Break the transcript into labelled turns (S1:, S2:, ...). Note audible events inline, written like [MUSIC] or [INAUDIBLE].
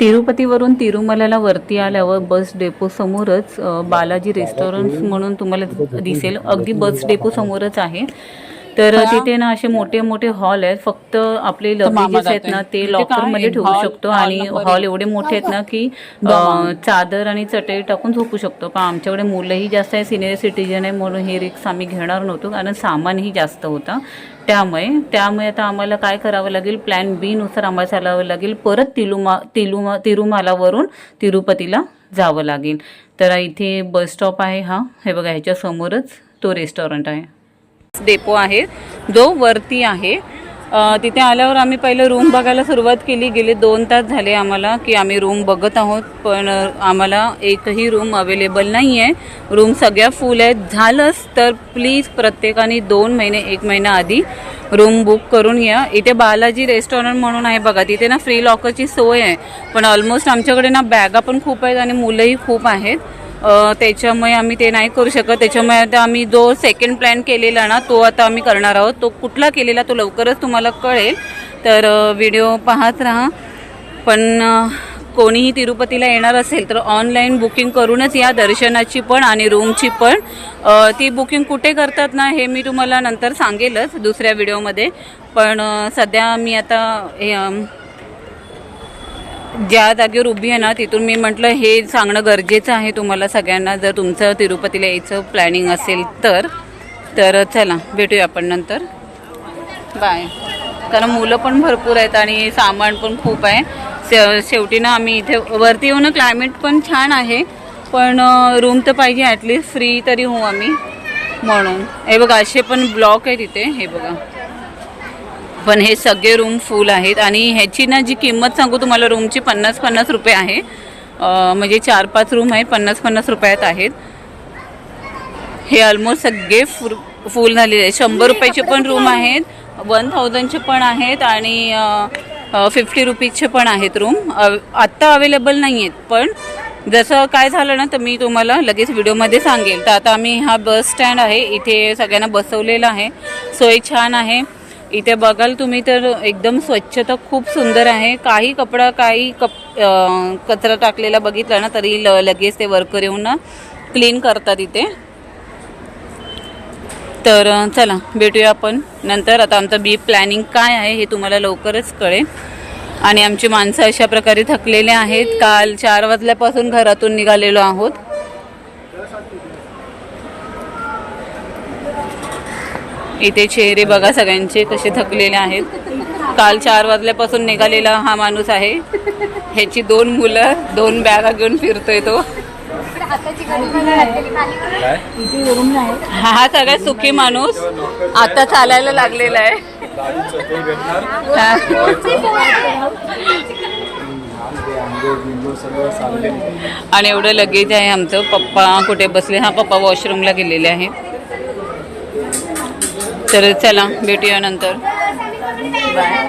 S1: तिरुपतीवरून तिरुमलाला वरती आल्यावर बस डेपो समोरच अ, बालाजी रेस्टॉरंट म्हणून तुम्हाला दिसेल. अगदी बस डेपो समोरच आहे. तर तिथे ना असे मोठे मोठे हॉल आहेत. फक्त आपले लगेजेस आहेत ना ते. लॉकरमध्ये ठेवू शकतो. आणि हॉल एवढे मोठे आहेत ना की [LAUGHS] चादर आणि चटई टाकून झोपू शकतो. पण आमच्याकडे मुलंही जास्त आहे. सिनियर सिटीजन आहे म्हणून हे रिक्स आम्ही घेणार नव्हतो. कारण सामानही जास्त होता. त्यामुळे त्यामुळे आता आम्हाला काय करावं लागेल? प्लॅन बी नुसार आम्हाला चालावं लागेल. परत तिलुमा तिलुमा तिरुमालावरून तिरुपतीला जावं लागेल. तर इथे बस स्टॉप आहे हा. हे बघा ह्याच्या समोरच तो रेस्टॉरंट आहे. डेपो आहे. जो वरती आहे. तिथे आल्यावर आम्ही पहिलं रूम बघायला सुरुवात केली. गेले दोन तास झाले आम्हाला की आम्ही रूम बघत आहोत. पण आम्हाला एकही रूम अवेलेबल नाही आहे रूम सगळ्या फुल आहेत. झालंच तर प्लीज प्रत्येकाने दोन महिने एक महिना आधी रूम बुक करून या. इथे बालाजी रेस्टॉरंट म्हणून आहे बघा. तिथे ना फ्री लॉकरची सोय आहे. पण ऑलमोस्ट आमच्याकडे ना बॅगा पण खूप आहेत आणि मुलंही खूप आहेत. त्याच्यामुळे आम्ही ते नाही करू शकत. त्याच्यामुळे आता आम्ही जो सेकंड प्लॅन केलेला ना तो आता आम्ही करणार आहोत. तो कुठला केलेला तो लवकरच तुम्हाला कळेल. तर व्हिडिओ पाहत राहा. पण कोणीही तिरुपतीला येणार असेल तर ऑनलाईन बुकिंग करूनच या दर्शनाची पण आणि रूमची पण. ती बुकिंग कुठे करतात ना हे मी तुम्हाला नंतर सांगेलच दुसऱ्या व्हिडिओमध्ये पण सध्या मी आता हे, ज्या जागेवर उभी आहे ना तिथून मी म्हटलं हे सांगणं गरजेचं आहे तुम्हाला सगळ्यांना. जर तुमचं तिरुपतीला यायचं प्लॅनिंग असेल तर तर चला भेटूया आपण नंतर. बाय कारण मुलं पण भरपूर आहेत आणि सामान पण खूप आहे. शे- शेवटी ना आम्ही इथे वरती येऊन क्लायमेट पण छान आहे. पण रूम तर पाहिजे ॲटलिस्ट फ्री तरी होऊ आम्ही. म्हणून. हे बघा असे पण ब्लॉक आहे तिथे हे बघा. पण हे सगळे रूम फुल आहेत आणि ह्याची ना जी किंमत सांगू तुम्हाला रूमची पन्नास पन्नास रुपये आहे. म्हणजे चार पाच रूम आहेत पन्नास पन्नास रुपयात आहेत. हे ऑलमोस्ट सगळे फुल फुल झालेले आहेत. शंभर रुपयाचे पण रूम आहेत वन थाउजंडचे पण आहेत आणि फिफ्टी रुपीजचे पण आहेत रूम. आत्ता अवेलेबल नाही आहेत पण जसं काय झालं ना तर मी तुम्हाला लगेच व्हिडिओमध्ये सांगेल. तर आता आम्ही हा बस स्टँड आहे इथे सगळ्यांना बसवलेलं आहे. सोय छान आहे. इथे बघाल तुम्ही तर एकदम स्वच्छता खूप सुंदर आहे. काही कपडा काही कप कचरा टाकलेला बघितला ना तरी ल लगेच ते वर्कर येऊन ना क्लीन करतात इथे. तर चला भेटूया आपण नंतर. आता आमचं बी प्लॅनिंग काय आहे हे तुम्हाला लवकरच कळेल. आणि आमची माणसं अशा प्रकारे थकलेले आहेत. काल चार वाजल्यापासून घरातून निघालेलो आहोत. इथे चेहरे बघा सगळ्यांचे कसे थकलेले आहेत. काल चार वाजल्यापासून निघालेला हा माणूस आहे. ह्याची दोन मुलं दोन बॅगा घेऊन फिरतोय तो. हा हा सगळ्यात सुखी माणूस. आता चालायला लागलेला आहे. आणि एवढं लगेज आहे आमचं. पप्पा कुठे बसले? हा पप्पा वॉशरूमला गेलेले आहे तर चला भेटूया नंतर. बाय.